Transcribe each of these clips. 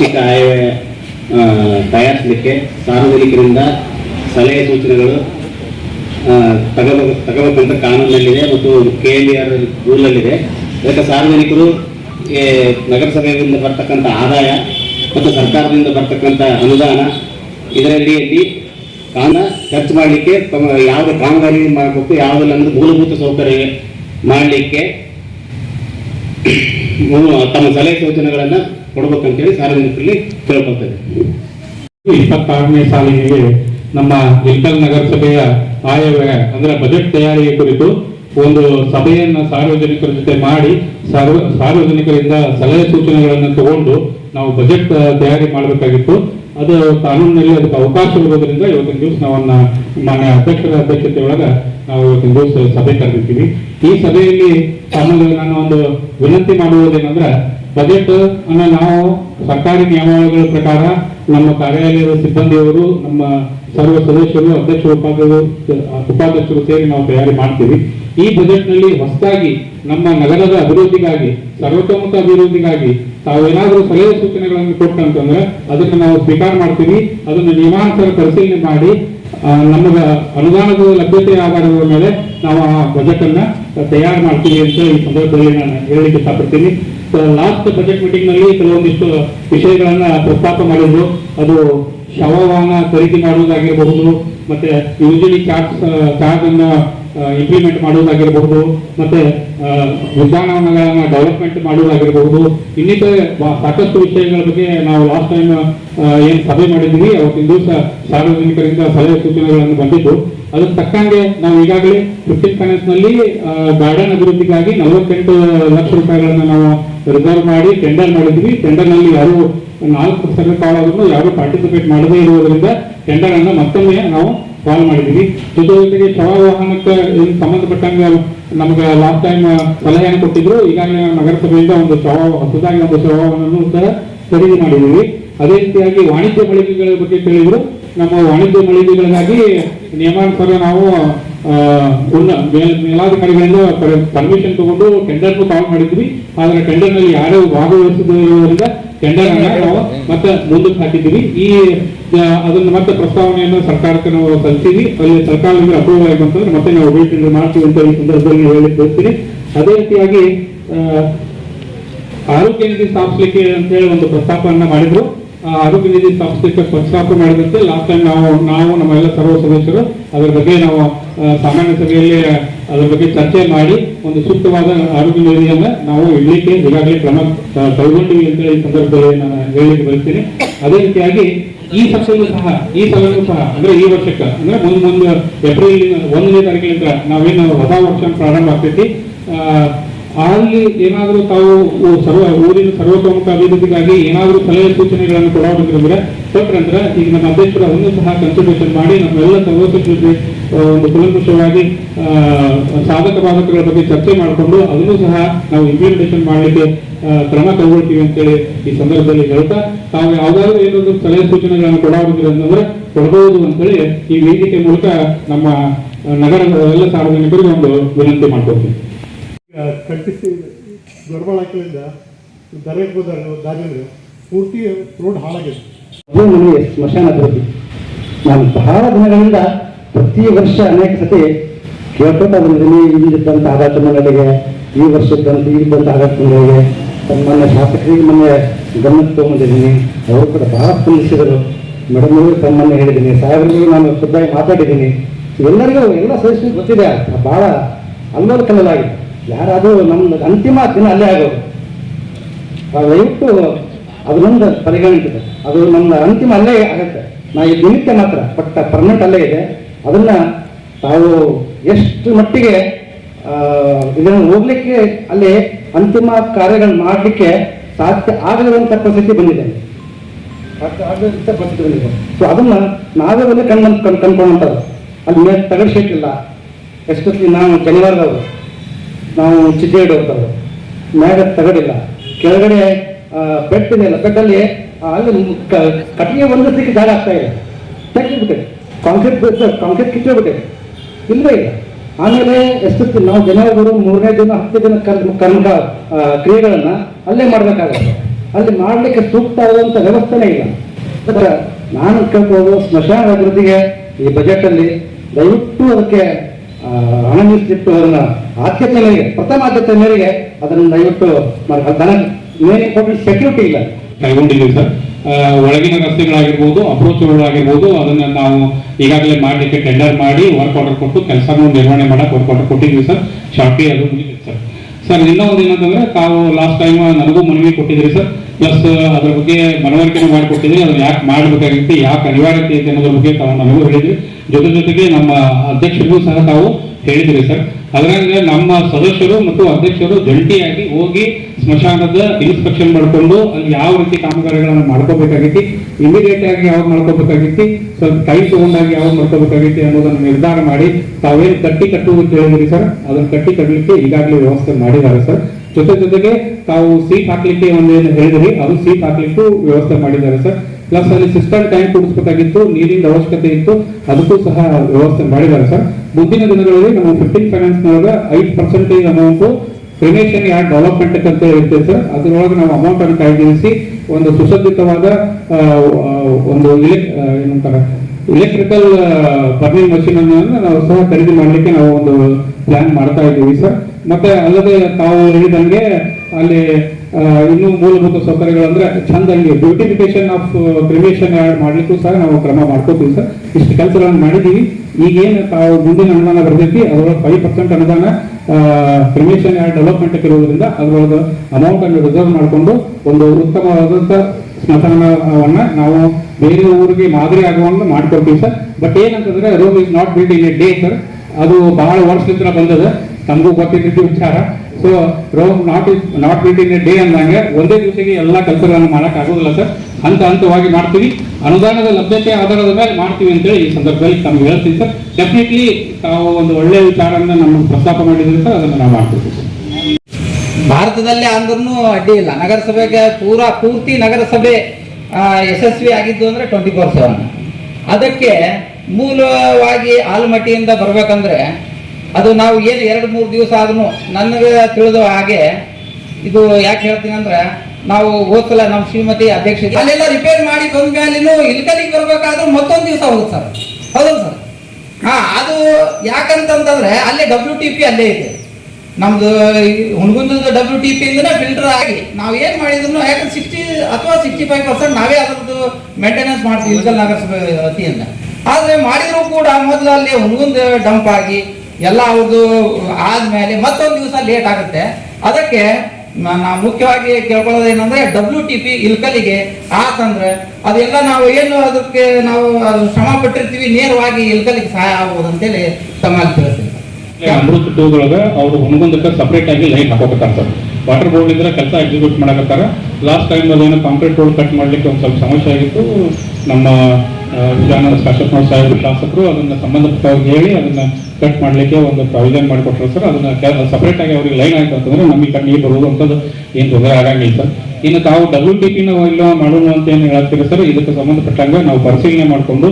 ವಾರ್ಷಿಕ ಆಯವ್ಯಯ ತಯಾರಿಸಲಿಕ್ಕೆ ಸಾರ್ವಜನಿಕರಿಂದ ಸಲಹೆ ಸೂಚನೆಗಳು ತಗೋಬೇಕು ತಗೋಬೇಕಂತ ಕಾನೂನಿನಲ್ಲಿದೆ ಮತ್ತು ಕೆ ಎಲ್ ಆರ್ ರೂಲಲ್ಲಿದೆ ಅದಕ್ಕೆ ಸಾರ್ವಜನಿಕರು ನಗರಸಭೆಯಿಂದ ಬರ್ತಕ್ಕಂಥ ಆದಾಯ ಮತ್ತು ಸರ್ಕಾರದಿಂದ ಬರ್ತಕ್ಕಂಥ ಅನುದಾನ, ಇದರಲ್ಲಿ ಕಾನ ಖರ್ಚು ಮಾಡಲಿಕ್ಕೆ ತಮ್ಮ ಯಾವುದು ಕಾಮಗಾರಿ ಮಾಡಬೇಕು ಯಾವುದಿಲ್ಲ ಅಂದರೆ ಮೂಲಭೂತ ಸೌಕರ್ಯ ಮಾಡಲಿಕ್ಕೆ ತಮ್ಮ ಸಲಹೆ ಸೂಚನೆಗಳನ್ನು ಕೊಡ್ಬೇಕಂತೇಳಿ ಸಾರ್ವಜನಿಕರಲ್ಲಿ ಕೇಳ್ಕೊಳ್ತೇವೆ ಇಪ್ಪತ್ತಾರನೇ ಸಾಲಿನಲ್ಲಿ ನಮ್ಮ ಇಲ್ಕಲ್ ನಗರಸಭೆಯ ಆಯವ್ಯಯ ಅಂದ್ರೆ ಬಜೆಟ್ ತಯಾರಿಕೆ ಕುರಿತು ಒಂದು ಸಭೆಯನ್ನ ಸಾರ್ವಜನಿಕರ ಜೊತೆ ಮಾಡಿ ಸಾರ್ವ, ಸಾರ್ವಜನಿಕರಿಂದ ಸಲಹೆ ಸೂಚನೆಗಳನ್ನು ತಗೊಂಡು ನಾವು ಬಜೆಟ್ ತಯಾರಿ ಮಾಡಬೇಕಾಗಿತ್ತು. ಅದು ಕಾನೂನಿನಲ್ಲಿ ಅದಕ್ಕೆ ಅವಕಾಶ ಇರುವುದರಿಂದ ಇವತ್ತಿನ ದಿವಸ ನಾವನ್ನ ಮಾನ್ಯ ಅಧ್ಯಕ್ಷರ ಅಧ್ಯಕ್ಷತೆ ಒಳಗ ನಾವು ಇವತ್ತಿನ ದಿವಸ ಸಭೆ ಕರೆದಿದ್ದೀವಿ ಈ ಸಭೆಯಲ್ಲಿ ನಾನು ಒಂದು ವಿನಂತಿ ಮಾಡುವುದೇನಂದ್ರೆ ಬಜೆಟ್ ಅನ್ನ ನಾವು ಸರ್ಕಾರಿ ನಿಯಮಾವಳಿಗಳ ಪ್ರಕಾರ ನಮ್ಮ ಕಾರ್ಯಾಲಯದ ಸಿಬ್ಬಂದಿಯವರು, ನಮ್ಮ ಸರ್ವ ಸದಸ್ಯರು, ಅಧ್ಯಕ್ಷ ಉಪಾಧ್ಯಕ್ಷರು ಉಪಾಧ್ಯಕ್ಷರು ಸೇರಿ ನಾವು ತಯಾರಿ ಮಾಡ್ತೀವಿ. ಈ ಬಜೆಟ್ನಲ್ಲಿ ಹೊಸದಾಗಿ ನಮ್ಮ ನಗರದ ಅಭಿವೃದ್ಧಿಗಾಗಿ, ಸರ್ವತೋಮುಖ ಅಭಿವೃದ್ಧಿಗಾಗಿ ತಾವೇನಾದರೂ ಸಲಹೆ ಸೂಚನೆಗಳನ್ನು ಕೊಟ್ಟಂತಂದ್ರೆ ಅದನ್ನು ನಾವು ಸ್ವೀಕಾರ ಮಾಡ್ತೀವಿ. ಅದನ್ನು ನಿಯಮಾನುಸಾರ ಪರಿಶೀಲನೆ ಮಾಡಿ ನಮ್ಮ ಅನುದಾನದ ಲಭ್ಯತೆ ಆಧಾರದ ಮೇಲೆ ನಾವು ಆ ಬಜೆಟ್ ಅನ್ನ ತಯಾರು ಮಾಡ್ತೀವಿ ಅಂತ ಈ ಸಂದರ್ಭದಲ್ಲಿ ನಾನು ಹೇಳಲಿಕ್ಕೆ ಇಷ್ಟಪಡ್ತೀನಿ. ಲಾಸ್ಟ್ ಬಜೆಟ್ ಮೀಟಿಂಗ್ನಲ್ಲಿ ಕೆಲವೊಂದಿಷ್ಟು ವಿಷಯಗಳನ್ನು ಪ್ರಸ್ತಾಪ ಮಾಡಿದ್ರು. ಅದು ಶವವಾಹನ ಖರೀದಿ ಮಾಡುವುದಾಗಿರಬಹುದು ಮತ್ತೆ ಯೂಶಲಿ ಚಾರ್ಜ್ ಚಾರ್ಜ್ ಅನ್ನ ಇಂಪ್ಲಿಮೆಂಟ್ ಮಾಡುವುದಾಗಿರಬಹುದು ಮತ್ತೆ ಆ, ಡೆವಲಪ್ಮೆಂಟ್ ಮಾಡುವುದಾಗಿರಬಹುದು. ಇನ್ನಿತರ ಸಾಕಷ್ಟು ವಿಷಯಗಳ ಬಗ್ಗೆ ನಾವು ಲಾಸ್ಟ್ ಟೈಮ್ ಏನು ಸಭೆ ಮಾಡಿದ್ವಿ ಅವತ್ತಿನ ದಿವಸ ಸಾರ್ವಜನಿಕರಿಂದ ಸಲಹೆ ಸೂಚನೆಗಳನ್ನು ಬಂದಿದ್ದು. ಅದಕ್ಕೆ ತಕ್ಕಂಗೆ ನಾವು ಈಗಾಗಲೇ ಫಿಫ್ಟೀನ್ ಫೈನಾನ್ಸ್ನಲ್ಲಿ ಗಾರ್ಡನ್ ಅಭಿವೃದ್ಧಿಗಾಗಿ ನಲವತ್ತೆಂಟು ಲಕ್ಷ ರೂಪಾಯಿಗಳನ್ನು ನಾವು ರಿಸರ್ವ್ ಮಾಡಿ ಟೆಂಡರ್ ಮಾಡಿದ್ವಿ. ಟೆಂಡರ್ನಲ್ಲಿ ಯಾರು ನಾಲ್ಕು ಸರ್ವೆ ಕಾಲ್ ಆದ್ರೂ ಯಾರು ಪಾರ್ಟಿಸಿಪೇಟ್ ಮಾಡದೇ ಇರುವುದರಿಂದ ಟೆಂಡರ್ ಅನ್ನು ಮತ್ತೊಮ್ಮೆ ನಾವು ಕಾಲ್ ಮಾಡಿದ್ವಿ. ಜೊತೆ ಜೊತೆಗೆ ಪ್ರವಾಹ ವಾಹನಕ್ಕೆ ಸಂಬಂಧಪಟ್ಟಂಗೆ ನಮ್ಗೆ ಲಾಸ್ಟ್ ಟೈಮ್ ಸಲಹೆಯನ್ನು ಕೊಟ್ಟಿದ್ರು. ಈಗಾಗಲೇ ನಗರಸಭೆಯಿಂದ ಒಂದು ಪ್ರವಾಹ, ಹೊಸದಾಗಿ ಒಂದು ಶವ ವಾಹನವನ್ನು ಸಹ ಖರೀದಿ ಮಾಡಿದ್ದೀವಿ. ಅದೇ ರೀತಿಯಾಗಿ ವಾಣಿಜ್ಯ ಮಳಿಗೆಗಳ ಬಗ್ಗೆ ಕೇಳಿದ್ರು. ನಮ್ಮ ವಾಣಿಜ್ಯ ಮಳಿಗೆಗಳಿಗಾಗಿ ನಿಯಮಾನುಸಾರ ನಾವು ಆ, ಉನ್ನ ಮೇಲ್ ಮೇಲಾಧಿಕಾರಿಗಳಿಂದ ಪರ್ಮಿಷನ್ ತಗೊಂಡು ಟೆಂಡರ್ ಕಾಲ್ ಮಾಡಿದ್ವಿ. ಆದ್ರೆ ಟೆಂಡರ್ನಲ್ಲಿ ಯಾರು ಭಾಗವಹಿಸಿದ್ರಿಂದ ಟೆಂಡರ್ ನಾವು ಮತ್ತೆ ಮುಂದಕ್ಕೆ ಹಾಕಿದ್ದೀವಿ. ಈ ಅದನ್ನ ಮತ್ತೆ ಪ್ರಸ್ತಾವನೆಯನ್ನು ಸರ್ಕಾರಕ್ಕೆ ನಾವು ಸಲ್ಲಿಸಿದ್ವಿ. ಅಲ್ಲಿ ಸರ್ಕಾರದಿಂದ ಅಪ್ರೂವ್ ಆಗಿ ಬಂತಂದ್ರೆ ಮತ್ತೆ ನಾವು ಟೆಂಡರ್ ಮಾಡ್ತೀವಿ ಅಂತ ಈ ಸಂದರ್ಭದಲ್ಲಿ ಹೇಳಿ ಬಯಸ್ತೀನಿ ಅದೇ ರೀತಿಯಾಗಿ ಆರೋಗ್ಯ ನಿಧಿ ಸ್ಥಾಪಿಸಲಿಕ್ಕೆ ಅಂತ ಹೇಳಿ ಒಂದು ಪ್ರಸ್ತಾಪವನ್ನ ಮಾಡಿದ್ರು. ಆರೋಗ್ಯ ನಿಧಿ ಸಂಸ್ಥೆಗೆ ಪ್ರಸ್ತಾಪ ಮಾಡಿದಂತೆ ಲಾಸ್ಟ್ ಟೈಮ್ ನಾವು ನಾವು ನಮ್ಮ ಎಲ್ಲ ಸರ್ವ ಸದಸ್ಯರು ಅದರ ಬಗ್ಗೆ ನಾವು ಸಾಮಾನ್ಯ ಸಭೆಯಲ್ಲಿ ಅದರ ಬಗ್ಗೆ ಚರ್ಚೆ ಮಾಡಿ ಒಂದು ಸೂಕ್ತವಾದ ಆರೋಗ್ಯ ನಿಧಿಯನ್ನ ನಾವು ಇಡ್ಲಿಕ್ಕೆ ಈಗಾಗಲೇ ಕ್ರಮ ಕೈಗೊಂಡಿವಿ ಅಂತ ಈ ಸಂದರ್ಭದಲ್ಲಿ ನಾನು ಹೇಳಲಿಕ್ಕೆ ಬಯಸ್ತೀನಿ ಅದೇ ರೀತಿಯಾಗಿ ಈ ಸಭೆಯಲ್ಲೂ ಸಹ, ಈ ಸಭೆಯಲ್ಲೂ ಸಹ, ಅಂದ್ರೆ ಈ ವರ್ಷಕ್ಕೆ, ಅಂದ್ರೆ ಮುಂದೆ ಮುಂದೆ ಏಪ್ರಿಲ್ ಒಂದನೇ ತಾರೀಕಿನಿಂದ ನಾವೇನು ಹೊಸ ವರ್ಷ ಪ್ರಾರಂಭ ಆಗ್ತೈತಿ. ಅಲ್ಲಿ ಏನಾದರೂ ತಾವು ಸರ್ವ ಊರಿನ ಸರ್ವತೋಮುಖ ಅಭಿವೃದ್ಧಿಗಾಗಿ ಏನಾದರೂ ಸಲಹೆ ಸೂಚನೆಗಳನ್ನು ಕೊಡೋದಿದ್ರೆ ಕೊಟ್ರಂದ್ರೆ ಈಗ ನಮ್ಮ ಅದನ್ನು ಸಹ ಕನ್ಸಿಡರೇಷನ್ ಮಾಡಿ ನಮ್ಮೆಲ್ಲ ಸರ್ವೋಚ್ಚ ಜೊತೆ ಒಂದು ಕುಲಂಕುಷವಾಗಿ ಸಾಧಕ ಬಾಧಕಗಳ ಬಗ್ಗೆ ಚರ್ಚೆ ಮಾಡಿಕೊಂಡು ಅದನ್ನು ಸಹ ನಾವು ಇಂಪ್ಲಿಮೆಂಟೇಷನ್ ಮಾಡಲಿಕ್ಕೆ ಕ್ರಮ ಕೈಗೊಳ್ತೀವಿ ಅಂತೇಳಿ ಈ ಸಂದರ್ಭದಲ್ಲಿ ಹೇಳ್ತಾ, ತಾವು ಯಾವ್ದಾದ್ರು ಏನಾದ್ರು ಸಲಹೆ ಸೂಚನೆಗಳನ್ನು ಕೊಡೋದಿದ್ರೆ ಅಂತಂದ್ರೆ ಕೊಡಬಹುದು ಅಂತೇಳಿ ಈ ವೇದಿಕೆ ಮೂಲಕ ನಮ್ಮ ನಗರದ ಎಲ್ಲ ಸಾರ್ವಜನಿಕರಿಗೆ ಒಂದು ವಿನಂತಿ ಮಾಡ್ಕೊಳ್ತೀನಿ. ಕಟ್ಟಿಸಿ ದೊಡ್ಡಬಳ್ಳಾಪುರದಿಂದ ದರಕ್ಕೆ ಬಂದಾರ ದಾರಿಯಲ್ಲಿ ಪೂರ್ತಿ ರೋಡ್ ಹಾಳಾಗಿದೆ. ಅದು ನನಗೆ ಸ್ಮಶಾನ ಅಭಿವೃದ್ಧಿ ನಾನು ಬಹಳ ದಿನಗಳಿಂದ ಪ್ರತಿ ವರ್ಷ ಅನೇಕ ಸತಿ ಕೇಳ್ಕೊತಾ ಬಂದಿದ್ದೀನಿ ಇದ್ದಂಥ ಆಘಾತ ಮಂಡಳಿಗೆ, ಈ ವರ್ಷದಂತ ಈಗಿದ್ದಂಥ ಆಘಾತ ಮಂಡಳಿಗೆ. ಮೊನ್ನೆ ಶಾಸಕರಿಗೆ ಮೊನ್ನೆ ಗಮನಕ್ಕೆ ತೊಗೊಂಡಿದ್ದೀನಿ ಅವರು ಕೂಡ ಬಹಳ ಸ್ಪಂದಿಸಿದರು. ಮೇಡಮ್ ಅವರು ತಮ್ಮನ್ನು ಹೇಳಿದ್ದೀನಿ. ಸಾಹೇಬರಿಗೆ ನಾನು ಖುದ್ದಾಗಿ ಮಾತಾಡಿದ್ದೀನಿ. ಎಲ್ಲರಿಗೂ ಎಲ್ಲ ಸದಸ್ಯರಿಗೆ ಗೊತ್ತಿದೆ. ಬಹಳ ಅಲ್ಲೋಲ ಕಲ್ಲಲಾಗಿದೆ ಯಾರಾದರೂ ನಮ್ದು ಅಂತಿಮ ದಿನ ಅಲ್ಲೇ ಆಗೋದು. ದಯವಿಟ್ಟು ಅದನ್ನೊಂದು ಪರಿಗಣಿಸಿದೆ ಅದು ನಮ್ಮ ಅಂತಿಮ ಅಲ್ಲೇ ಆಗುತ್ತೆ. ನಾ ಈ ದಿನಕ್ಕೆ ಮಾತ್ರ ಬಟ್ ಪರ್ಮನೆಂಟ್ ಅಲ್ಲೇ ಇದೆ. ಅದನ್ನ ತಾವು ಎಷ್ಟು ಮಟ್ಟಿಗೆ ಇದನ್ನು ಹೋಗ್ಲಿಕ್ಕೆ ಅಲ್ಲಿ ಅಂತಿಮ ಕಾರ್ಯಗಳು ಮಾಡಲಿಕ್ಕೆ ಸಾಧ್ಯ ಆಗದಿರುವಂಥ ಪರಿಸ್ಥಿತಿ ಬಂದಿದೆ. ಪರಿಸ್ಥಿತಿ ಬಂದಿದೆ. ಸೊ ಅದನ್ನ ನಾವೇ ಬಂದು ಕಣ್ ಕಣ್ ಕಂಡ್ಕೊಂಡಂಥದ್ದು ಅಲ್ಲಿ ತಗಡ್ಸಿಟ್ಟಿಲ್ಲ ನಾನು ಎಷ್ಟೊತ್ತಿಗೆ ನಾವು ಜನಿವಾರದವರು. ನಾವು ಚಿದ್ದೇಡು ಅಂತವ್ರು ಮ್ಯಾಗ ತಗಡಿಲ್ಲ. ಕೆಳಗಡೆ ಬೆಡ್ ಇದೆಯಲ್ಲ ಬೆಡ್ಡಲ್ಲಿ ಅಲ್ಲಿ ಕಟ್ಟಿಗೆ ಕಟ್ಟಿಗೆ ಸಿಕ್ಕಿ ಜಾಗ ಆಗ್ತಾ ಇಲ್ಲ ತೆಗೆದ್ಬಿಟ್ಟಿದೆ ಕಾಂಕ್ರೀಟ್ ಕಾಂಕ್ರೀಟ್ ಕಿತ್ತೋಗ್ಬಿಟ್ಟಿದೆ ಇಲ್ವೇ ಇಲ್ಲ. ಆಮೇಲೆ ಎಷ್ಟು ನಾವು ಜನಗಳು ಮೂರನೇ ದಿನ ಹತ್ತು ದಿನ ಕರ್ಮ ಕ್ರಿಯೆಗಳನ್ನ ಅಲ್ಲೇ ಮಾಡಬೇಕಾಗುತ್ತೆ. ಅಲ್ಲಿ ಮಾಡಲಿಕ್ಕೆ ಸೂಕ್ತವಾದಂಥ ವ್ಯವಸ್ಥೆನೇ ಇಲ್ಲ. ನಾನು ಕೇಳ್ಬೋದು ಸ್ಮಶಾನ ಅಭಿವೃದ್ಧಿಗೆ ಈ ಬಜೆಟ್ ಅಲ್ಲಿ ದಯವಿಟ್ಟು ಅದಕ್ಕೆ ಆ, ಸ್ಕ್ರಿಪ್ಟ್ ಅದನ್ನ ಆದ್ಯತೆ ಮೇರೆಗೆ ಪ್ರಥಮ ಆದ್ಯತೆ ಮೇರೆಗೆ ಅದನ್ನು ದಯವಿಟ್ಟು ಮಾಡಿ ಇಂಪಾರ್ಟೆಂಟ್ ಸೆಕ್ಯೂರಿಟಿ ಇಲ್ಲ. ಕೈಗೊಂಡಿದ್ದೀವಿ ಸರ್. ಒಳಗಿನ ರಸ್ತೆಗಳಾಗಿರ್ಬೋದು ಅಪ್ರೋಚ್ಗಳಾಗಿರ್ಬೋದು ಅದನ್ನ ನಾವು ಈಗಾಗಲೇ ಮಾಡಲಿಕ್ಕೆ ಟೆಂಡರ್ ಮಾಡಿ ವರ್ಕ್ ಆರ್ಡರ್ ಕೊಟ್ಟು ಕೆಲಸನೂ ನಿರ್ವಹಣೆ ಮಾಡಕ್ಕೆ ವರ್ಕ್ ಆರ್ಡರ್ ಕೊಟ್ಟಿದ್ವಿ ಸರ್. ಶಾಪಿ ಅದು ಮುಗಿದಿದೆ ಸರ್. ಸರ್ ಇನ್ನೊಂದು ಏನಂತಂದ್ರೆ ತಾವು ಲಾಸ್ಟ್ ಟೈಮ್ ನನಗೂ ಮನವಿ ಕೊಟ್ಟಿದ್ರಿ ಸರ್. ಪ್ಲಸ್ ಅದ್ರ ಬಗ್ಗೆ ಮನವರಿಕೆ ಮಾಡಿಕೊಟ್ಟಿದ್ರಿ ಅದನ್ನ ಯಾಕೆ ಮಾಡಬೇಕಾಗಿತ್ತು ಯಾಕೆ ಅನಿವಾರ್ಯತೆ ಐತೆ ಅನ್ನೋದ್ರ ಬಗ್ಗೆ ತಾವು ನನಗೂ ಹೇಳಿದ್ರಿ. ಜೊತೆ ಜೊತೆಗೆ ನಮ್ಮ ಅಧ್ಯಕ್ಷರಿಗೂ ಸಹ ತಾವು ಹೇಳಿದ್ರಿ ಸರ್. ಅದರಂಗೆ ನಮ್ಮ ಸದಸ್ಯರು ಮತ್ತು ಅಧ್ಯಕ್ಷರು ಜಂಟಿಯಾಗಿ ಹೋಗಿ ಸ್ಮಶಾನದ ಇನ್ಸ್ಪೆಕ್ಷನ್ ಮಾಡಿಕೊಂಡು ಅಲ್ಲಿ ಯಾವ ರೀತಿ ಕಾಮಗಾರಿಗಳನ್ನು ಮಾಡ್ಕೋಬೇಕಾಗಿತ್ತು ಇಮಿಡಿಯೇಟ್ ಆಗಿ ಯಾವಾಗ ಮಾಡ್ಕೋಬೇಕಾಗಿತ್ತು, ಸ್ವಲ್ಪ ಟೈಮ್ ತಗೊಂಡಾಗಿ ಯಾವಾಗ ಮಾಡ್ಕೋಬೇಕಾಗಿತ್ತು ಅನ್ನೋದನ್ನು ನಿರ್ಧಾರ ಮಾಡಿ ತಾವೇನು ಕಟ್ಟಿ ಕಟ್ಟುವುದು ಹೇಳಿದ್ರಿ ಸರ್. ಅದನ್ನ ಕಟ್ಟಿ ಕಟ್ಟಲಿಕ್ಕೆ ಈಗಾಗಲೇ ವ್ಯವಸ್ಥೆ ಮಾಡಿದ್ದಾರೆ ಸರ್. ಜೊತೆ ಜೊತೆಗೆ ತಾವು ಸೀಟ್ ಹಾಕ್ಲಿಕ್ಕೆ ಒಂದೇನು ಹೇಳಿದ್ರಿ, ಅದು ಸೀಟ್ ಹಾಕ್ಲಿಕ್ಕೂ ವ್ಯವಸ್ಥೆ ಮಾಡಿದ್ದಾರೆ ಸರ್. ಪ್ಲಸ್ ಅಲ್ಲಿ ಸಿಸ್ಟಮ್ ಟ್ಯಾಂಕ್ ಕುಡಿಸ್ಬೇಕಾಗಿತ್ತು, ನೀರಿನ ಅವಶ್ಯಕತೆ ಇತ್ತು, ಅದಕ್ಕೂ ಸಹ ವ್ಯವಸ್ಥೆ ಮಾಡಿದ್ದಾರೆ ಸರ್. ಮುಂದಿನ ದಿನಗಳಲ್ಲಿ ನಮ್ಮ ಫಿಫ್ಟೀನ್ ಫೈನಾನ್ಸ್ ನೊಳಗೆ ಐದು percentage amount cremation yard development ಅಂತ ಇರುತ್ತೆ ಸರ್. ಅದರೊಳಗೆ ನಾವು ಅಮೌಂಟ್ ಅನ್ನು ಕಾಯ್ದಿರಿಸಿ, ಒಂದು ಸುಸಜ್ಜಿತವಾದ ಒಂದು ಏನಂತಾರೆ ಇಲೆಕ್ಟ್ರಿಕಲ್ ಬರ್ನಿಂಗ್ ಮಷೀನ್ ಅನ್ನು ನಾವು ಸಹ ಖರೀದಿ ಮಾಡಲಿಕ್ಕೆ ನಾವು ಒಂದು ಪ್ಲಾನ್ ಮಾಡ್ತಾ ಇದ್ದೀವಿ ಸರ್. ಮತ್ತೆ ಅಲ್ಲದೆ ತಾವು ಹೇಳಿದಂಗೆ ಅಲ್ಲಿ ಇನ್ನೂ ಮೂಲಭೂತ ಸೌಕರ್ಯಗಳಂದ್ರೆ ಚಂದಂಗೆ ಬ್ಯೂಟಿಫಿಕೇಶನ್ ಆಫ್ ಕ್ರಿಮೇಷನ್ ಮಾಡ್ಲಿಕ್ಕೂ ಸಹ ನಾವು ಕ್ರಮ ಮಾಡ್ಕೋತೀವಿ ಸರ್. ಇಷ್ಟು ಕೆಲಸಗಳನ್ನು ಮಾಡಿದ್ದೀವಿ ಈಗೇನು ತಾವು ಮುಂದಿನ ಅನುದಾನ ಬರ್ತೈತಿ, ಅದರೊಳಗೆ ಫೈವ್ ಪರ್ಸೆಂಟ್ ಅನುದಾನ ಕ್ರಿಮೇಷನ್ ಯಾರ್ಡ್ ಡೆವಲಪ್ಮೆಂಟ್ ಇರೋದ್ರಿಂದ ಅದರೊಳಗೆ ಅಮೌಂಟ್ ಅನ್ನು ರಿಸರ್ವ್ ಮಾಡಿಕೊಂಡು ಒಂದು ಉತ್ತಮವಾದಂತ ಸ್ಮಶಾನವನ್ನ ನಾವು ಬೇರೆ ಊರಿಗೆ ಮಾದರಿ ಆಗುವಂಗೆ ಮಾಡ್ಕೊಡ್ತೀವಿ ಸರ್. ಬಟ್ ಏನಂತಂದ್ರೆ Rome is not build in a day sir ಅದು ಬಹಳ ವರ್ಷದಿಂದ ಬಂದದ. ತಮಗೂ ಗೊತ್ತಿದ್ದು ವಿಚಾರ. So Rome not not built in a day ಅಂದಂಗೆ ಒಂದೇ ದಿವಸಕ್ಕೆ ಎಲ್ಲ ಕೆಲಸಗಳನ್ನು ಮಾಡೋಕೆ ಆಗೋದಿಲ್ಲ ಸರ್ ಹಂತ ಹಂತವಾಗಿ ಮಾಡ್ತೀವಿ. ಅನುದಾನದ ಲಭ್ಯತೆ ಆಧಾರದ ಮೇಲೆ ಮಾಡ್ತೀವಿ ಅಂತೇಳಿ ಈ ಸಂದರ್ಭದಲ್ಲಿ ತಮ್ಗೆ ಹೇಳ್ತೀನಿ ಸರ್ ಡೆಫಿನೆಟ್ಲಿ ತಾವು ಒಂದು ಒಳ್ಳೆಯ ವಿಚಾರವನ್ನು ನಮ್ಮ ಪ್ರಸ್ತಾಪ ಮಾಡಿದ್ರೆ ಸರ್ ಅದನ್ನು ನಾವು ಮಾಡ್ತೀವಿ ಭಾರತದಲ್ಲಿ ಭಾರತದಲ್ಲೇ ಅಂದ್ರೂ ಅಡ್ಡಿ ಇಲ್ಲ. ನಗರಸಭೆಗೆ ಪೂರಾ ಪೂರ್ತಿ ನಗರಸಭೆ ಯಶಸ್ವಿ ಆಗಿದ್ದು ಅಂದ್ರೆ ಟ್ವೆಂಟಿ ಫೋರ್ ಸೆವೆನ್ ಅದಕ್ಕೆ ಮೂಲವಾಗಿ ಆಲ್ಮಟ್ಟಿಯಿಂದ ಬರ್ಬೇಕಂದ್ರೆ ಅದು ನಾವು ಏನು ಎರಡು ಮೂರು ದಿವಸ ಆದ್ರೂ ನನಗೆ ತಿಳಿದ ಹಾಗೆ ಇದು ಯಾಕೆ ಹೇಳ್ತೀನಿ ಅಂದ್ರೆ ನಾವು ಹೋದ್ಸಲ ನಮ್ಮ ಶ್ರೀಮತಿ ಅಧ್ಯಕ್ಷ ಅಲ್ಲೆಲ್ಲ ರಿಪೇರ್ ಮಾಡಿ ಬಂದ ಮೇಲಿನೂ ಇಲ್ಕಲಿಗೆ ಬರ್ಬೇಕಾದ್ರೂ ಮತ್ತೊಂದು ದಿವಸ ಹೋಗುತ್ತೆ ಸರ್. ಹೌದು ಸರ್? ಹಾ, ಅದು ಯಾಕಂತಂದ್ರೆ ಅಲ್ಲೇ ಡಬ್ಲ್ಯೂ ಟಿ ಪಿ ಅಲ್ಲೇ ಇದೆ. ನಮ್ದು ಹುಣಗುಂದದ ಡಬ್ಲ್ಯೂ ಟಿ ಪಿ ಇಂದನೇ ಫಿಲ್ಟರ್ ಆಗಿ ನಾವು ಏನು ಮಾಡಿದ್ರು ಯಾಕಂದ್ರೆ ಸಿಕ್ಸ್ಟಿ ಅಥವಾ ಸಿಕ್ಸ್ಟಿ ಫೈವ್ ಪರ್ಸೆಂಟ್ ನಾವೇ ಅದರದ್ದು ಮೇಂಟೆನೆನ್ಸ್ ಮಾಡ್ತೀವಿ, ಇಲ್ಕಲ್ ನಗರಸಭೆ ವತಿಯಿಂದ. ಆದ್ರೆ ಮಾಡಿದ್ರು ಕೂಡ ಮೊದಲು ಅಲ್ಲಿ ಹುಣಗುಂದ ಡಂಪ್ ಆಗಿ ಎಲ್ಲ ಅವ್ರದ್ದು ಆದ್ಮೇಲೆ ಮತ್ತೊಂದು ದಿವಸ ಲೇಟ್ ಆಗುತ್ತೆ. ಅದಕ್ಕೆ ನಾವು ಮುಖ್ಯವಾಗಿ ಕೇಳ್ಕೊಳ್ಳೋದು ಏನಂದ್ರೆ ಡಬ್ಲ್ಯೂ ಟಿ ಪಿ ಇಲ್ಕಲಿಗೆ ಆತಂದ್ರೆ ಅದೆಲ್ಲ ನಾವು ಏನು ಅದಕ್ಕೆ ನಾವು ಶ್ರಮ ಪಟ್ಟಿರ್ತೀವಿ, ನೇರವಾಗಿ ಇಲ್ಕಲಿಗೆ ಸಹಾಯ ಆಗ್ಬೋದು ಅಂತೇಳಿ ತಮ್ಮಲ್ಲಿ ತಿಳಿಸ್ತೀನಿ. ಅಮೃತ್ ಒಳಗೆ ಅವರು ಹುಣಗುಂದಕ್ಕೆ ಸಪ್ರೇಟ್ ಆಗಿ ಲೈನ್ ಹಾಕೋಕತ್ತಾರ ಸರ್. ವಾಟರ್ ಬೋರ್ಡ್ ಇದ್ರೆ ಕೆಲಸ ಎಕ್ಸಿಕ್ಯೂಟ್ ಮಾಡಕತ್ತಾರ. ಲಾಸ್ಟ್ ಟೈಮ್ ಅಲ್ಲಿ ಏನೋ ಕಾಂಕ್ರೀಟ್ ರೋಡ್ ಕಟ್ ಮಾಡ್ಲಿಕ್ಕೆ ಒಂದು ಸ್ವಲ್ಪ ಸಮಸ್ಯೆ ಆಗಿತ್ತು. ನಮ್ಮ ವಿಜಯನಗರ ಶಾಸಕರು ಸಾಹೇಬ್ ಶಾಸಕರು ಅದನ್ನ ಸಂಬಂಧಪಟ್ಟವ್ರಿಗೆ ಹೇಳಿ ಅದನ್ನ ಕಟ್ ಮಾಡ್ಲಿಕ್ಕೆ ಒಂದು ಪ್ರಾವಿಷನ್ ಮಾಡಿಕೊಟ್ರು ಸರ್. ಅದನ್ನ ಸಪರೇಟ್ ಆಗಿ ಅವ್ರಿಗೆ ಲೈನ್ ಆಯ್ತು ಅಂತಂದ್ರೆ ನಮಗೆ ಕಣ್ಣಿ ಬರುವುದು ಅಂತದ್ದು ಏನು ತೊಂದರೆ ಆಗಂಗಿಲ್ಲ ಸರ್. ಇನ್ನು ತಾವು ಡಬ್ಲ್ಯೂ ಟಿ ಪಿನ ಇಲ್ಲ ಮಾಡೋಣ ಅಂತ ಏನು ಹೇಳ್ತೀರಿ ಸರ್? ಇದಕ್ಕೆ ಸಂಬಂಧಪಟ್ಟಂಗ ನಾವು ಪರಿಶೀಲನೆ ಮಾಡಿಕೊಂಡು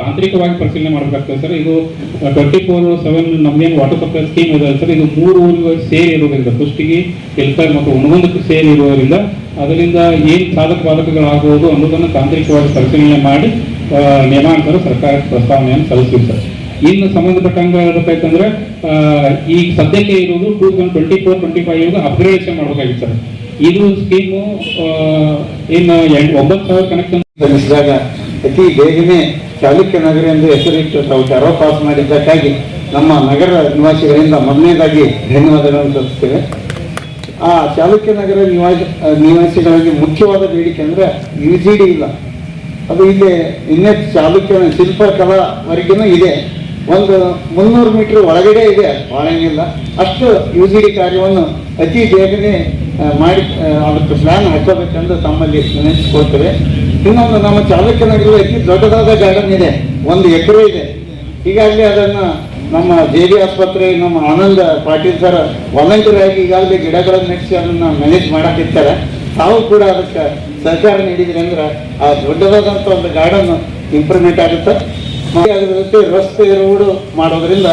ತಾಂತ್ರಿಕವಾಗಿ ಪರಿಶೀಲನೆ ಮಾಡಬೇಕಾಗ್ತದೆ ಸರ್. ಇದು ಟ್ವೆಂಟಿ ಫೋರ್ ಸೆವೆನ್ ನಮ್ಗೇನು ವಾಟರ್ ಸಪ್ಲೈ ಸ್ಕೀಮ್ ಇದೆ ಸರ್. ಇದು ಮೂರು ಊರಿಗೆ ಸೇರಿ ಇರೋದ್ರಿಂದ ಕುಷ್ಟಿಗೆ ಕೆಲ್ಸರ್ ಮತ್ತು ಹುಣಗುಂದಕ್ಕೆ ಸೇರಿ ಇರೋದ್ರಿಂದ, ಅದರಿಂದ ಏನು ಸಾಧಕ ಬಾಧಕಗಳಾಗುವುದು ಅನ್ನೋದನ್ನು ತಾಂತ್ರಿಕವಾಗಿ ಪರಿಶೀಲನೆ ಮಾಡಿ ಆ, ನಿಯಮಾನುಸಾರ ಸರ್ಕಾರಕ್ಕೆ ಪ್ರಸ್ತಾವನೆಯನ್ನು ಸಲ್ಲಿಸಿರ್ತಾರೆ. ಸರ್ ಇನ್ನು ಸಂಬಂಧಪಟ್ಟಂಗ ಹೇಳ್ಬೇಕಂದ್ರೆ ಈಗ ಸದ್ಯಕ್ಕೆ ಇರೋದು two thousand twenty four twenty five upgradation ಮಾಡಬೇಕಾಗಿತ್ತು ಸರ್. ಇದು ಸ್ಕೀಮು ಇನ್ನು ಎಂಟು ಒಂಬತ್ತು ಸಾವಿರ ಕನೆಕ್ಷನ್ ಸಲ್ಲಿಸಿದಾಗ ಅತಿ ಬೇಗನೆ ಚಾಲುಕ್ಯ ನಗರ ಎಂದು ಹೆಸರಿಟ್ಟು ತಾವು ಚಾರೋ ಪಾಸ್ ಮಾಡಿದ್ದಕ್ಕಾಗಿ ನಮ್ಮ ನಗರ ನಿವಾಸಿಗಳಿಂದ ಮೊದಲನೇದಾಗಿ ಧನ್ಯವಾದಗಳನ್ನು ಸಲ್ಲಿಸ್ತೇವೆ. ಆ ಚಾಲುಕ್ಯ ನಗರ ನಿವಾಸಿ ನಿವಾಸಿಗಳಿಗೆ ಮುಖ್ಯವಾದ ಬೇಡಿಕೆ ಅಂದ್ರೆ ಯು ಜಿ ಡಿ ಇಲ್ಲ. ಅದು ಇಲ್ಲಿ ಇನ್ನೇ ಚಾಲುಕ್ಯ ಶಿಲ್ಪಕಲಾವರೆಗೂ ಇದೆ. ಒಂದು ಮುನ್ನೂರು ಮೀಟರ್ ಒಳಗಡೆ ಇದೆ ಬಾಳೆಂಗಿಲ್ಲ ಅಷ್ಟು ಯು ಜಿ ಡಿ ಕಾರ್ಯವನ್ನು ಅತಿ ಬೇಗನೆ ಮಾಡಿ ಅದಕ್ಕೆ ಪ್ಲಾನ್ ಹಾಕೋಬೇಕೆಂದು ತಮ್ಮಲ್ಲಿ ನೆನೆಸ್ಕೊಳ್ತೇವೆ. ಇನ್ನೊಂದು ನಮ್ಮ ಚಾಲುಕ್ಯನಗರದಲ್ಲಿ ಅತಿ ದೊಡ್ಡದಾದ ಗಾರ್ಡನ್ ಇದೆ, ಒಂದು ಎಕರೆ ಇದೆ. ಈಗಾಗಲೇ ಅದನ್ನು ನಮ್ಮ ಡಿ ಆಸ್ಪತ್ರೆ, ನಮ್ಮ ಆನಂದ ಪಾಟೀಲ್ ಸರ್ ವಾಲಂಟಿಯರ್ ಆಗಿ ಈಗಾಗಲೇ ಗಿಡಗಳನ್ನು ನೆಡೆಸಿ ಅದನ್ನು ಮ್ಯಾನೇಜ್ ಮಾಡಕ್ಕಿರ್ತಾರೆ ತಾವು ಕೂಡ ಅದಕ್ಕೆ ಸಹಕಾರ ನೀಡಿದ್ರಿ ಅಂದ್ರೆ ಆ ದೊಡ್ಡದಾದಂತ ಒಂದು ಗಾರ್ಡನ್ ಇಂಪ್ರೂವ್ಮೆಂಟ್ ಆಗುತ್ತೆ. ಅದ್ರ ಜೊತೆ ರಸ್ತೆ, ರೋಡು ಮಾಡೋದ್ರಿಂದ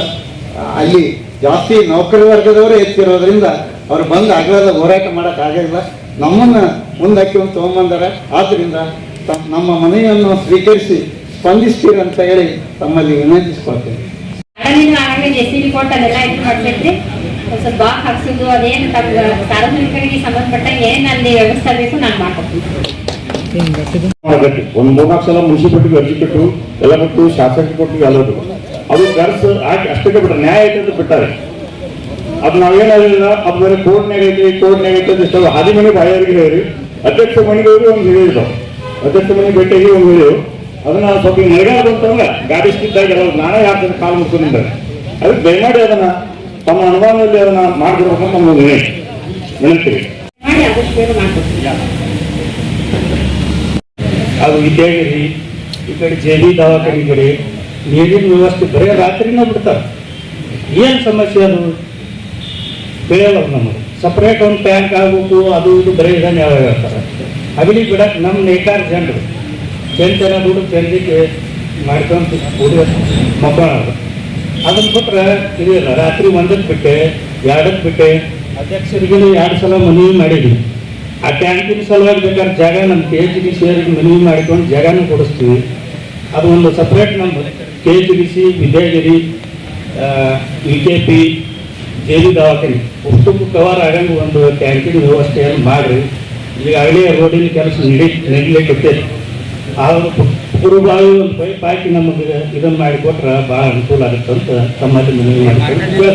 ಅಲ್ಲಿ ಜಾಸ್ತಿ ನೌಕರಿ ವರ್ಗದವರೇ ಹೆಚ್ಚಿರೋದ್ರಿಂದ ಅವ್ರು ಬಂದು ಆಗಲಾದ ಹೋರಾಟ ಮಾಡಕ್ ಆಗಿಲ್ಲ. ನಮ್ಮನ್ನ ಮುಂದಕ್ಕೆ ಒಂದು ತೊಗೊಂಬಂದಾರ. ಆದ್ರಿಂದ ನಮ್ಮ ಮನೆಯನ್ನು ಸ್ವೀಕರಿಸಿ ಸ್ಪಂದಿಸ್ತೀರಿ ಅಂತ ಹೇಳಿ ತಮ್ಮಲ್ಲಿ ವಿನಂತಿಸ್ಕೊಳ್ತೇನೆ. ಸ್ವಲ್ಪ ಬಾಕ್ ಹಾಕ್ಸೋದು ಅದೇನು ಸಾರ್ವಜನಿಕರಿಗೆ ಸಂಬಂಧಪಟ್ಟಂಗೆ ಏನ್ ಅಲ್ಲಿ ವ್ಯವಸ್ಥೆ ಬೇಕು, ನಾನು ಮಾಡ್ಕೊಡ್ತೀನಿ. ಒಂದ್ ಮೂರ್ನಾಲ್ಕು ಸಲ ಮುನ್ಸಿಪಾಲಿಟಿಗೆ ಅರ್ಜಿ ಕೊಟ್ಟು, ಎಲ್ಲ ಕೊಟ್ಟು ಶಾಸಕ ಕೊಟ್ಟು ಎಲ್ಲದು ಅದು ಖರ್ಚು ಹಾಕಿ ಅಷ್ಟಕ್ಕೆ ಬಿಟ್ಟರೆ ನ್ಯಾಯ ಐತೆ ಅಂತ ಬಿಟ್ಟಾರೆ. ಅದು ನಾವೇನಾಗಲಿಲ್ಲ ಅದು ಬೇರೆ ಕೋರ್ಟ್ನಾಗ ಐತಿ ಕೋರ್ಟ್ನಾಗ ಐತೆ ಅಂತ ಇಷ್ಟ ಹಾದಿ ಮನೆ ಬಾಯವರಿಗೆ ಹೇಳಿ ಅಧ್ಯಕ್ಷ ಮನೆಗೆ ಹೋಗಿ ಒಂದು ಹೇಳಿದ್ರು. ಅಧ್ಯಕ್ಷ ಮನೆ ಭೇಟಿಯಾಗಿ ಒಂದು ಹೇಳಿದ್ರು. ಅದನ್ನ ಸ್ವಲ್ಪ ಬಂತಂದ್ರೆ ಗಾಡಿ ಸ್ಕಿದ್ದಾಗ ಎಲ್ಲ ನಾನೇ ಯಾಕೆ ಕಾಲು ಮುಚ್ಕೊಂಡಿದ್ದಾರೆ ಅದಕ್ಕೆ ದಯಮಾಡಿ ಅದನ್ನ ತಮ್ಮ ಅನುಭವದಲ್ಲಿ ಅದನ್ನ ಮಾಡ್ಕೊಡ್ಬೇಕಂತ ನಮ್ಮ ಒಂದು ವಿನಂತಿ ವಿನಂತಿ ಮಾಡಿ ಆದಷ್ಟು ಬೇಗ ಮಾಡ್ಕೊಡ್ತೀನಿ ಅದು ವಿದ್ಯಾಗಿರಿ ಈ ಕಡೆ ಜೆ ಬಿ ದವಾಖಾನೆ ಕಡೆ. ನೀರಿನ ವ್ಯವಸ್ಥೆ ಬರೀ ರಾತ್ರಿನ ಬಿಡ್ತಾರೆ. ಏನು ಸಮಸ್ಯೆ ಅದು? ಬೆಳೆಯಲ್ಲ ನಮಗೆ. ಸಪ್ರೇಟ್ ಒಂದು ಟ್ಯಾಂಕ್ ಆಗಬೇಕು ಅದು ಇದು ಬರೀ ಇದನ್ನ ಯಾವ ಹೇಳ್ತಾರೆ. ಅಗಲಿ ಬಿಡಕ್ಕೆ ನಮ್ಮ ನೇಕಾರ ಜನರು. ಜನ ದುಡ್ಡು ಚೆಂದಕ್ಕೆ ಮಾಡ್ಕೊಂತ ಹುಡುಗ ಮಕ್ಕಳು. ಅದನ್ನ ಬಿಟ್ರೆ ತಿಳಿಯಲ್ಲ ರಾತ್ರಿ ಒಂದಕ್ಕೆ ಬಿಟ್ಟೆ ಎರಡಕ್ಕೆ ಬಿಟ್ಟೆ ಅಧ್ಯಕ್ಷರಿಗೆ ಎರಡು ಸಲ ಮನವಿ ಮಾಡಿದ್ವಿ. ಆ ಟ್ಯಾಂಕಿನ ಸಲುವಾಗಿ ಬೇಕಾದ್ರೆ ಜಾಗ ನಮ್ಮ ಕೆ ಜಿ ಡಿ ಅವರಿಗೆ ಮನವಿ ಮಾಡಿಕೊಂಡು ಜಾಗನೂ ಕೊಡಿಸ್ತೀವಿ. ಅದು ಒಂದು ಸಪ್ರೇಟ್ ನಮ್ಮ K G D C, Vidyagiri B K P J D ದವಾಖಾನೆ. ಅಷ್ಟಕ್ಕೂ ಕವರ್ ಆಗಂಗೆ ಒಂದು ಟ್ಯಾಂಕಿನ ವ್ಯವಸ್ಥೆಯನ್ನು ಮಾಡಿರಿ. ಈಗಾಗಲೇ ರೋಡಿನ ಕೆಲಸ ನಡಿ ನಡಿಲಿಕ್ಕೆ ಆದ್ರೆ ಪೂರ್ವಭಾವಿ ಒಂದು ಪೈಪ್ ಹಾಕಿ ನಮಗೆ ಇದನ್ನು ಮಾಡಿಕೊಟ್ರೆ ಭಾಳ ಅನುಕೂಲ ಆಗುತ್ತೆ ಅಂತ ಸಮಾಜ ಮನವಿ ಮಾಡ್ಕೊಂಡು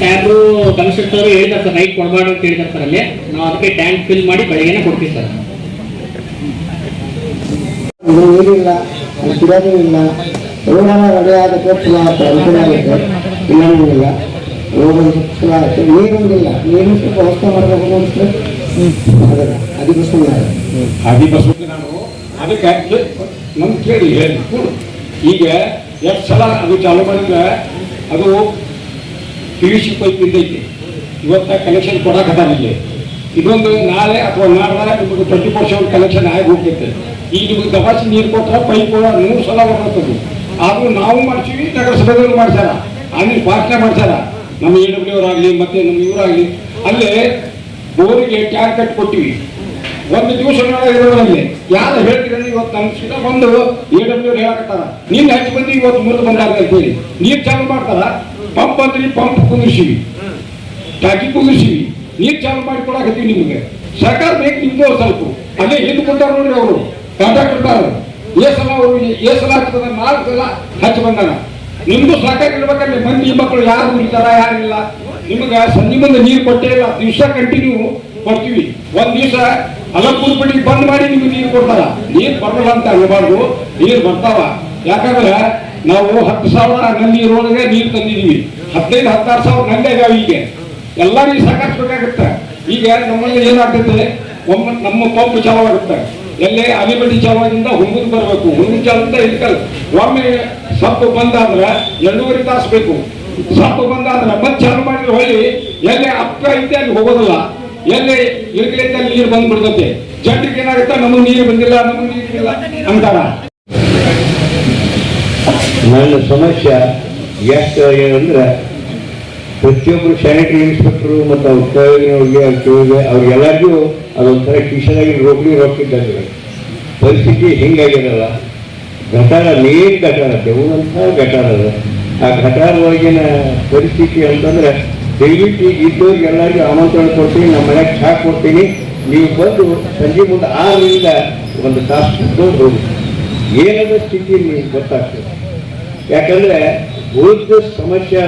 ಟ್ಯಾಬ್ರು ಕನ್ಸ್ಟ್ರಕ್ಟ್ ಅವರು ಹೇಳಿದ್ದಾರೆ ಸರ್ ನೈಟ್ ಕೊಡಬಾರ್ದು ಅಂತ ಹೇಳಿದ್ದಾರೆ ಸರ್ ಅಲ್ಲಿ. ನಾವು ಅದಕ್ಕೆ ಟ್ಯಾಂಕ್ ಫಿಲ್ ಮಾಡಿ ಬೆಳಗ್ಗೆನೆ ಕೊಡ್ತೀವಿ ಸರ್. ಇಲ್ಲ ನೀರಿಲ್ಲ ಕುಡಿಯೋದು ಇಲ್ಲ. ರೋಡನ್ನ ರೆಡಿ ಆಗುತ್ತೆ ಚಲೋ ಆಗುತ್ತೆ ಅನುಕೂಲ ಆಗುತ್ತೆ. ಇನ್ನೇನೂ ಇಲ್ಲ. ರೋಡ್ ಆಗುತ್ತೆ. ನೀರೊಂದಿಲ್ಲ ನೀರು ಸ್ವಲ್ಪ ವ್ಯವಸ್ಥೆ ಮಾಡಬೇಕು ಅನಿಸ್ತದೆ ಅದಕ್ಕೋಸ್ಕರ ಅದಕ್ಕೆ ನಮ್ಮ ಕೇಳಿ ಹೇಳಿ ಈಗ ಎಷ್ಟು ಸಲ ಅದು ಚಾಲು ಮಾಡಿದ್ರೆ ಅದು ಪಿ ವಿ ಸಿ ಪೈಪ್ ಇದ್ದೈತಿ. ಇವತ್ತ ಕನೆಕ್ಷನ್ ಇಲ್ಲಿ. ಇದೊಂದು ನಾಳೆ ಅಥವಾ ನಾಳೆ ನಿಮಗೆ ಟ್ವೆಂಟಿ ಪರ್ಸೆಂಟ್ ಕನೆಕ್ಷನ್ ಆಗಿ ಹೋಗ್ತೈತೆ. ಈಗ ನಿಮಗೆ ದವಾಸಿ ನೀರು ಕೊಟ್ಟರೆ ಪೈಪ್ ನೂರು ಸಲ ಬರ್ತದೆ ಆದರೂ ನಾವು ಮಾಡ್ತೀವಿ ನಗರಸಭೆದವರು ಮಾಡ್ತಾರ ಅಲ್ಲಿ ಭಾಷಣ ಮಾಡ್ತಾರ ನಮ್ಮ ಎ ಡಬ್ಲ್ಯೂ ಅವರಾಗಲಿ, ಮತ್ತೆ ನಮ್ಮ ಇವರಾಗಲಿ. ಅಲ್ಲೇ ಬೋರಿಗೆ ಟ್ಯಾಂಕ್ ಕಟ್ಟಿ ಕೊಟ್ಟಿವಿ. ಒಂದು ದಿವಸ ಇರೋದ್ರಲ್ಲಿ. ಯಾರು ಹೇಳ್ತೀರಿ ಇವತ್ತು ನಮ್ಮ ಸೀದಾ ಬಂದು ಎ ಡಬ್ಲ್ಯೂ ಹೇಳಕತ್ತಾರ. ನೀನ್ ಹೆಚ್ಚು ಮಂದಿ ಇವತ್ತು ಮುರಿದು ಬಂದಾಗ ಹೇಳಿ. ನೀರ್ ಚಾಲು ಮಾಡ್ತಾರ? ಪಂಪ್ ಅಂದ್ರೆ ಪಂಪ್ ಕುಂದಿರ್ಸಿವಿ. ಟಾಕಿ ಕುಂದಿರ್ಸಿವಿ. ನೀರ್ ಚಾಲು ಮಾಡಿ ಕೊಡಾಕತ್ತೀವಿ ನಿಮ್ಗೆ. ಸರ್ಕಾರ ಬೇಕು ಒಂದ್ ಸ್ವಲ್ಪ. ಅಲ್ಲೇ ಹಿಂದೆ ಕೊಟ್ಟಾರ ನೋಡ್ರಿ ಅವರು. ಕಾಂಟ್ರಾಕ್ಟರ್ ಏ ಸಲ ಅವರು ಏ ಸಲ ಆಗ್ತದ, ನಾಲ್ಕು ಸಲ ಹಚ್ಚಿ ಬಂದಾನ ನಿಮ್ಗೂ ಸರ್ಕಾರ ಇರ್ಬೇಕಲ್ಲಿ, ಮಂದಿ ಮಕ್ಕಳು ಯಾರು ಉಳಿತಾರ ಯಾರಿಲ್ಲ ನಿಮ್ಗೆ ಸಂಜೆ ಮುಂದೆ ನೀರು ಕೊಟ್ಟೇ ಇಲ್ಲ. ದಿವಸ ಕಂಟಿನ್ಯೂ ಕೊಡ್ತೀವಿ. ಒಂದ್ ದಿವಸ ಅಲಪೂರ್ ಪಟ್ಟಿ ಬಂದ್ ಮಾಡಿ ನಿಮ್ಗೆ ನೀರು ಕೊಡ್ತಾರ. ನೀರ್ ಬರಲ್ಲ ಅಂತ ಅನ್ಬಾರ್ದು ನೀರ್ ಬರ್ತಾವ. ಯಾಕಂದ್ರೆ ನಾವು ಹತ್ತು ಸಾವಿರ ನಲ್ಲಿ ಇರೋರಿಗೆ ನೀರು ತಂದಿದೀವಿ. ಹದಿನೈದು ಹತ್ತಾರು ಸಾವಿರ ನಲ್ಲಿ ಇದಾವೆ ಈಗ ಎಲ್ಲ ನೀರು ಸಾಕಾಗ್ಬೇಕಾಗತ್ತೆ ಈಗ ನಮ್ಮಲ್ಲಿ ಏನಾಗ್ತೈತೆ? ಒಮ್ಮ ನಮ್ಮ ಪಂಪ್ ಚಾಲು ಆಗುತ್ತೆ ಎಲ್ಲೇ ಅಲಿಬಡಿ ಚಾಲದಿಂದ ಹುಂಗುದ್ ಬರಬೇಕು. ಹುಂಗುದ್ ಚಾಲದಿಂದ ಇಲ್ಕಲ್ ಒಮ್ಮೆ ಸಪ್ಪು ಬಂದಾದ್ರೆ ಎರಡೂವರೆ ತಾಸು ಬೇಕು. ಸಪ್ಪು ಬಂದಾದ್ರೆ ಮತ್ತೆ ಚಾಲು ಮಾಡಿದ್ರೆ ಹೊಳ್ಳಿ. ಎಲ್ಲೇ ಅಪ್ಪ ಇದ್ದೆ ಅಲ್ಲಿ ಹೋಗೋದಿಲ್ಲ. ಎಲ್ಲಿ ಅಲ್ಲಿ ನೀರು ಬಂದ್ಬಿಡ್ತೈತೆ? ಜನರಿಗೆ ಏನಾಗುತ್ತೆ? ನಮಗೆ ನೀರು ಬಂದಿಲ್ಲ, ನಮಗ್ ನೀರಿಲ್ಲ ಅಂತಾರ. ನನ್ನ ಸಮಸ್ಯೆ ಎಷ್ಟು ಏನಂದ್ರೆ ಪ್ರತಿಯೊಬ್ಬರು ಸ್ಯಾನಿಟರಿ ಇನ್ಸ್ಪೆಕ್ಟರ್ ಮತ್ತು ಅವ್ರ ಕೆಳಗಿನವ್ರಿಗೆ ಕೆಳಗೆ ಅವ್ರಿಗೆಲ್ಲರಿಗೂ ಅದೊಂಥರ ಕಿಶನಾಗಿ ರೋಗ್ಲಿ ರೋಗಿದ್ದಾರೆ ಪರಿಸ್ಥಿತಿ ಹಿಂಗಾಗಿರಲ್ಲ. ಘಟಾರ ಮೇನ್ ಘಟಾರ ದೇವಂಥ ಘಟಾರ ಅದ. ಆ ಗಟಾರ ಒಳಗಿನ ಪರಿಸ್ಥಿತಿ ಅಂತಂದ್ರೆ ದಯವಿಟ್ಟು ಇದ್ದವ್ರಿಗೆಲ್ಲರಿಗೂ ಆಮಂತ್ರಣ ಕೊಡ್ತೀನಿ, ನಮ್ಮ ಮನೆಗೆ ಚಹಾ ಕೊಡ್ತೀನಿ. ನೀವು ಬಂದು ಸಂಜೆ ಮುಂದೆ ಆರರಿಂದ ಒಂದು ತಾಸು ಹೋಗಿ. ಏನದ ಸ್ಥಿತಿ ನಿಮ್ಗೆ ಗೊತ್ತಾಗ್ತದೆ. ಯಾಕಂದ್ರೆ ಉಳಿದ ಸಮಸ್ಯೆ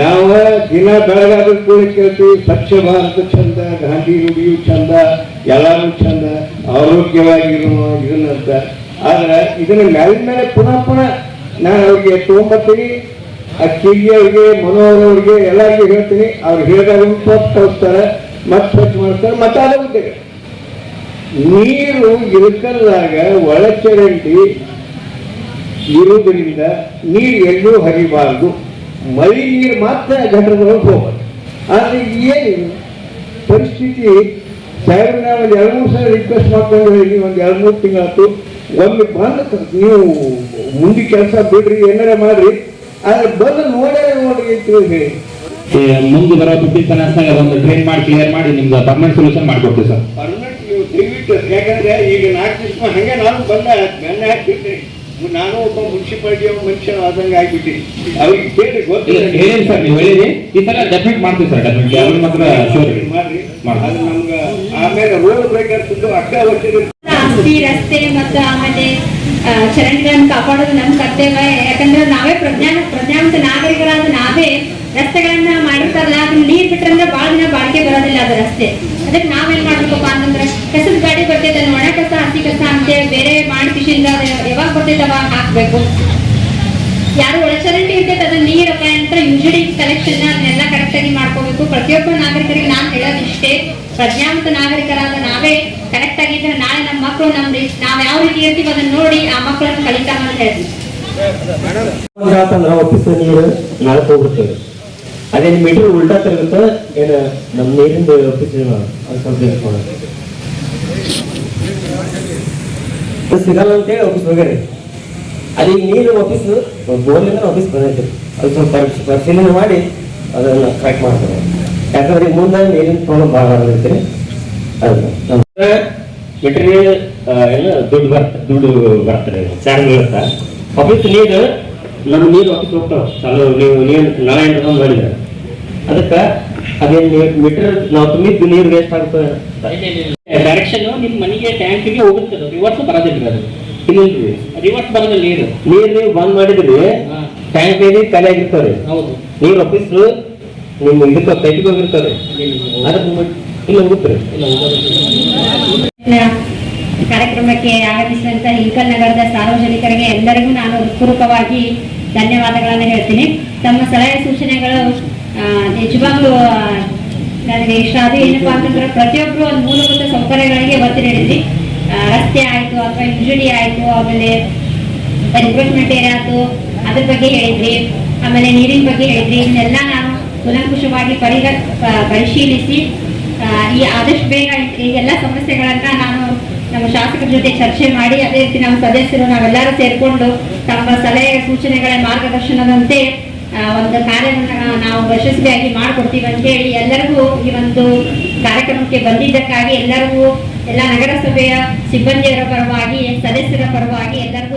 ನಾವು ದಿನ ಬೆಳಗಾದ ಕೂಡ ಕೇಳ್ತೀವಿ ಸ್ವಚ್ಛ ಭಾರತ ಚಂದ ಗಾಂಧಿ ನುಡಿಯು ಚಂದ ಎಲ್ಲರೂ ಚಂದ ಆರೋಗ್ಯವಾಗಿರುವ ಇದನ್ನಂತ. ಆದ್ರೆ ಇದನ್ನ ಮೇಲಿನ ಮೇಲೆ ಪುನಃ ಪುನಃ ನಾನು ಅವ್ರಿಗೆ ತಗೊಂಬರ್ತೀನಿ ಆ ಕಿರಿಯವ್ರಿಗೆ ಮನೋಹರವ್ರಿಗೆ ಎಲ್ಲರಿಗೂ ಹೇಳ್ತೀನಿ, ಅವ್ರು ಹೇಳಿದಾಗ ಸ್ವಚ್ಛ ಕಳಿಸ್ತಾರೆ ಮತ್ತೆ ಸ್ವಚ್ಛ ಮಾಡ್ತಾರೆ ಮತ್ತೆ ಅದೇ ಉದ್ಯೋಗ. ನೀರು ಇರುಕಲ್ಲಾಗ ಒಳಚರಂಡಿ ಇರುವುದರಿಂದ ನೀರು ಎಲ್ಲೂ ಹರಿಬಾರದು. ಮಳೆ ನೀರು ಮಾತ್ರ ಘಟಕದೊಳಗೆ ಹೋಗ್ಬಾರ್ದು. ಆದರೆ ಏನು? ಪರಿಸ್ಥಿತಿ ಸಾಹೇಬ್ರ ನಾವು ಒಂದು ಎರಡು ಮೂರು ಸಲ ರಿಕ್ವೆಸ್ಟ್ ಮಾಡ್ಕೊಂಡು ಹೇಳಿ ಒಂದು ಎರಡು ಮೂರು ತಿಂಗಳಾಯ್ತು. ಒಂದು ಬಂದ ನೀವು ಮುಂದೆ ಕೆಲಸ ಬಿಡ್ರಿ ಏನಾರ ಮಾಡ್ರಿ. ಆದ್ರೆ ಬಂದು ನೋಡೇ ನೋಡಿ ಮುಂದೆ ಬರೋ ಫಿಫ್ಟಿ ಫೈನಾನ್ಸ್ನಾಗ ಒಂದು ಟ್ರೈನ್ ಮಾಡಿ ಕ್ಲಿಯರ್ ಮಾಡಿ ನಿಮ್ಗೆ ಪರ್ಮನೆಂಟ್ ಸೊಲ್ಯೂಷನ್ ಮಾಡ್ಕೊಡ್ತೀವಿ ಸರ್. ಪರ್ಮನೆಂಟ್ ದಯವಿಟ್ಟು ಯಾಕಂದ್ರೆ ಈಗ ನಾಲ್ಕು ದಿವಸ ಹಂಗೆ ನಾನು ಬಂದ ಬೆಣ್ಣೆ ಹಾಕ್ಬಿಟ್ಟೆ. ನಾನು ಒಬ್ಬ ಮುನ್ಸಿಪಾಲಿಟಿ ಮನುಷ್ಯ ಆದಂಗೆ ಆಗ್ಬಿಟ್ಟು. ಅವ್ರಿಗೆ ಕೇಳಿ ಗೊತ್ತಿಲ್ಲ. ಹೇಳಿ ಸರ್ ನೀವು ಹೇಳಿರಿ. ಈ ತರ ಡೆಫಿನೆಟ್ ಮಾಡ್ತೀವಿ ಸರ್ ಡೆಫಿನೆಟ್ ಅವ್ರ ಮಾತ್ರ ಮಾಡಿ ಮಾಡ್ರಿ. ಅದು ನಮ್ಗೆ ಆಮೇಲೆ ರೋಡ್ ಬ್ರೇಕರ್ಸ್ ಅಕ್ಕ ವರ್ಷದ ಆಸ್ತಿ ರಸ್ತೆ ಮತ್ತು ಆಮೇಲೆ ಚರಂಡಿಗಳನ್ನು ಕಾಪಾಡೋದು ನಮ್ಮ ಕರ್ತವ್ಯ. ಯಾಕಂದ್ರೆ ನಾವೇ ಪ್ರಜ್ಞಾ, ಪ್ರಜ್ಞಾವಂತ ನಾಗರಿಕರಾದ ನಾವೇ ರಸ್ತೆಗಳನ್ನ ಮಾಡಿರ್ತಾರಲ್ಲ, ಅದನ್ನ ನೀರ್ ಬಿಟ್ರಂದ್ರೆ ಬಹಳ ದಿನ ಬಾಳಿಕೆ ಬರೋದಿಲ್ಲ ಅದು ರಸ್ತೆ. ಅದಕ್ಕೆ ನಾವೇನ್ ಮಾಡ್ಬೇಕಪ್ಪ ಅಂತಂದ್ರೆ, ಕಸದ ಗಾಡಿ ಬರ್ತೈತೆ ಒಣ ಕಸ, ಹಸಿ ಕಸ ಅಂತೇಳಿ ಬೇರೆ ಮಾಡಿ ಕಿಶಿಂದ ಯಾವಾಗ ಬರ್ತೈತೆ ಅವಾಗ ಹಾಕ್ಬೇಕು. ಯಾರು ಒಳಚರಂಡಿ ಇರ್ತೈತೆ ಅದನ್ನ ನೀರಪ್ಪ ಅಂತ ಯೂಶಲಿ ಕಲೆಕ್ಷನ್ ಅದನ್ನೆಲ್ಲ ಕರೆಕ್ಟ್ ಆಗಿ ಮಾಡ್ಕೋಬೇಕು. ಪ್ರತಿಯೊಬ್ಬ ನಾಗರಿಕರಿಗೆ ನಾನು ಹೇಳೋದಿಷ್ಟೇ ಪ್ರಜ್ಞಾವಂತ ನಾಗರಿಕರಾದ ನಾವೇ ಕರೆಕ್ಟ್ ಆಗಿದ್ರೆ ನಮ್ಮ ಮಕ್ಕಳು ನಮ್ದು, ನಾವ್ ಯಾವ ರೀತಿ ಇರ್ತೀವಿ ಅದನ್ನ ನೋಡಿ ಆ ಮಕ್ಕಳನ್ನ ಕಲಿತಾವ ಅಂತ ಹೇಳ್ತೀವಿ. ಆಫೀಸ್ ನೀರು ನಾಳೆ ಹೋಗ್ಬಿಡ್ತೇವೆ ಅದೇ ಮೀಟರ್ ಉಲ್ಟಾ ತಿರುಗುತ್ತೆ, ಏನು ನಮ್ಮ ನೀರಿಂದ ಆಫೀಸ್ ಅದು ಸಿಗಲ್ಲ ಅಂತೇಳಿ ಆಫೀಸ್ ಹೋಗ್ಯಾರಿ ಅಲ್ಲಿ ನೀರು ಆಫೀಸ್ ಬೋರ್ಲಿಂದ ಆಫೀಸ್ ಬಂದೈತೆ. ಅದು ಸ್ವಲ್ಪ ಪರಿಶ್- ಪರಿಶೀಲನೆ ಮಾಡಿ ಅದನ್ನ ಕರೆಕ್ಟ್ ಮಾಡ್ತಾರೆ ಯಾಕಂದ್ರೆ ಮುಂದೆ ನೀರಿನ ಪ್ರಾಬ್ಲಮ್ ಭಾಳ ಆಗೈತೆ ಅದು ಮೆಟೀರಿಯಲ್ ಎಲ್ಲ ದುಡ್ಡು ಬರ್ತ ದುಡ್ಡು ಬರ್ತಾರೆ ಚಾರ್ಜ್ ಬೀಳುತ್ತಾ ಆಫೀಸ್ ನೀರು ನಮ್ಮ ನೀರು ಆಫೀಸ್ ಹೋಗ್ತಾವೆ. ಚಾಲು ನೀವು ನೀರು ನಾಳೆ ಬಂದು ಮಾಡಿದ್ರೆ ಅದಕ್ಕೆ ಅದೇನು ಮೀಟರ್ ನಾವು ತುಂಬಿದ್ದು ನೀರು ವೇಸ್ಟ್ ಆಗುತ್ತೆ. ಡೈರೆಕ್ಷನ್ ನಿಮ್ಮ ಮನೆಗೆ ಟ್ಯಾಂಕಿಗೆ ಹೋಗುತ್ತೆ ರಿವರ್ಸ್ ಬರೋದಿಲ್ಲ ಅದು. ಇಲ್ಲಿ ರಿವರ್ಸ್ ಬರೋದಿಲ್ಲ ನೀರು. ನೀರು ನೀವು ಬಂದ್ ಮಾಡಿದ್ರಿ. ಟ್ಯಾಂಕ್ ಬೇರೆ ಖಾಲಿ ಆಗಿರ್ತಾರೆ ಹೌದು. ನೀರು ಆಫೀಸ್ ನಿಮ್ಮ ಇದಕ್ಕೆ ಕೈಟಿಗೆ ಹೋಗಿರ್ತಾರೆ ಅದಕ್ಕೆ ಕಾರ್ಯಕ್ರಮಕ್ಕೆ ಆಗಮಿಸಿದಂತ ಹಿಂಕಲ್ ನಗರದ ಸಾರ್ವಜನಿಕರಿಗೆ ಎಲ್ಲರಿಗೂ ನಾನು ಹೃತ್ಪೂರ್ವಕವಾಗಿ ಧನ್ಯವಾದಗಳನ್ನು ಹೇಳ್ತೀನಿ. ತಮ್ಮ ಸಲಹೆ ಸೂಚನೆಗಳು ನಿಜವಾಗ್ಲೂ ನನಗೆ ಇಷ್ಟ. ಅದು ಏನಪ್ಪಾ ಅಂತಂದ್ರೆ ಪ್ರತಿಯೊಬ್ಬರು ಒಂದು ಮೂಲಭೂತ ಸೌಕರ್ಯಗಳಿಗೆ ಒತ್ತು ನೀಡಿದ್ರಿ ಆ, ರಸ್ತೆ ಆಯ್ತು ಅಥವಾ ಇಂಜುರಿ ಆಯ್ತು ಆಮೇಲೆ ರಿಕ್ರೂಟ್ಮೆಂಟ್ ಆಯ್ತು ಅದ್ರ ಬಗ್ಗೆ ಹೇಳಿದ್ರಿ. ಆಮೇಲೆ ನೀರಿನ ಬಗ್ಗೆ ಹೇಳಿದ್ರಿ. ಇದನ್ನೆಲ್ಲ ನಾನು ಕೂಲಂಕುಷವಾಗಿ ಪರಿಗ ಪರಿಶೀಲಿಸಿ ಈ ಆದಷ್ಟು ಬೇಗ ಈ ಎಲ್ಲ ಸಮಸ್ಯೆಗಳನ್ನ ನಾನು ನಮ್ಮ ಶಾಸಕರ ಜೊತೆ ಚರ್ಚೆ ಮಾಡಿ, ಅದೇ ರೀತಿ ನಮ್ಮ ಸದಸ್ಯರು ನಾವೆಲ್ಲರೂ ಸೇರಿಕೊಂಡು ತಮ್ಮ ಸಲಹೆ ಸೂಚನೆಗಳ ಮಾರ್ಗದರ್ಶನದಂತೆ ಒಂದು ಕಾರ್ಯವನ್ನ ನಾವು ಯಶಸ್ವಿಯಾಗಿ ಮಾಡಿಕೊಡ್ತೀವಿ ಅಂತೇಳಿ ಎಲ್ಲರಿಗೂ ಈ ಒಂದು ಕಾರ್ಯಕ್ರಮಕ್ಕೆ ಬಂದಿದ್ದಕ್ಕಾಗಿ ಎಲ್ಲರಿಗೂ, ಎಲ್ಲ ನಗರಸಭೆಯ ಸಿಬ್ಬಂದಿಯರ ಪರವಾಗಿ, ಸದಸ್ಯರ ಪರವಾಗಿ ಎಲ್ಲರಿಗೂ